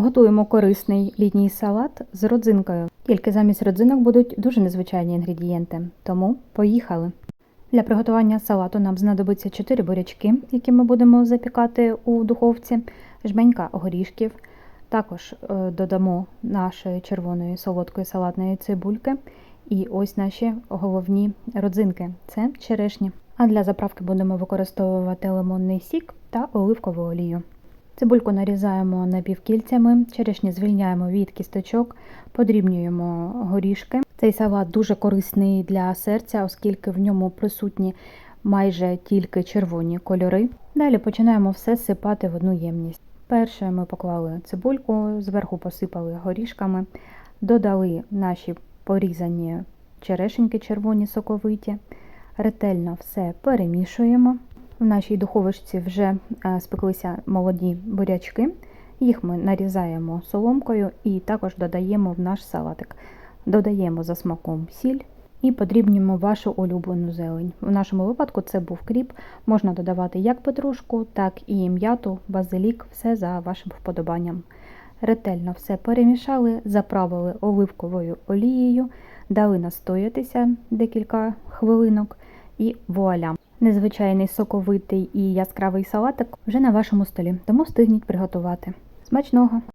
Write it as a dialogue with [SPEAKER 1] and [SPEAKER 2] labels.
[SPEAKER 1] Готуємо корисний літній салат з родзинкою. Тільки замість родзинок будуть дуже незвичайні інгредієнти. Тому поїхали. Для приготування салату нам знадобиться 4 бурячки, які ми будемо запікати у духовці, жменька горішків. Також е, додамо нашої червоної солодкої салатної цибульки. І ось наші головні родзинки це черешні. А для заправки будемо використовувати лимонний сік та оливкову олію. Цибульку нарізаємо напівкільцями, черешні звільняємо від кісточок, подрібнюємо горішки. Цей салат дуже корисний для серця, оскільки в ньому присутні майже тільки червоні кольори. Далі починаємо все сипати в одну ємність. Перше ми поклали цибульку, зверху посипали горішками, додали наші порізані черешеньки червоні соковиті, ретельно все перемішуємо. В нашій духовочці вже е, спеклися молоді бурячки. Їх ми нарізаємо соломкою і також додаємо в наш салатик. Додаємо за смаком сіль і подрібнюємо вашу улюблену зелень. В нашому випадку це був кріп. Можна додавати як петрушку, так і м'яту, базилік, все за вашим вподобанням. Ретельно все перемішали, заправили оливковою олією, дали настоятися декілька хвилинок і вуаля. Незвичайний соковитий і яскравий салатик вже на вашому столі, тому встигніть приготувати. Смачного!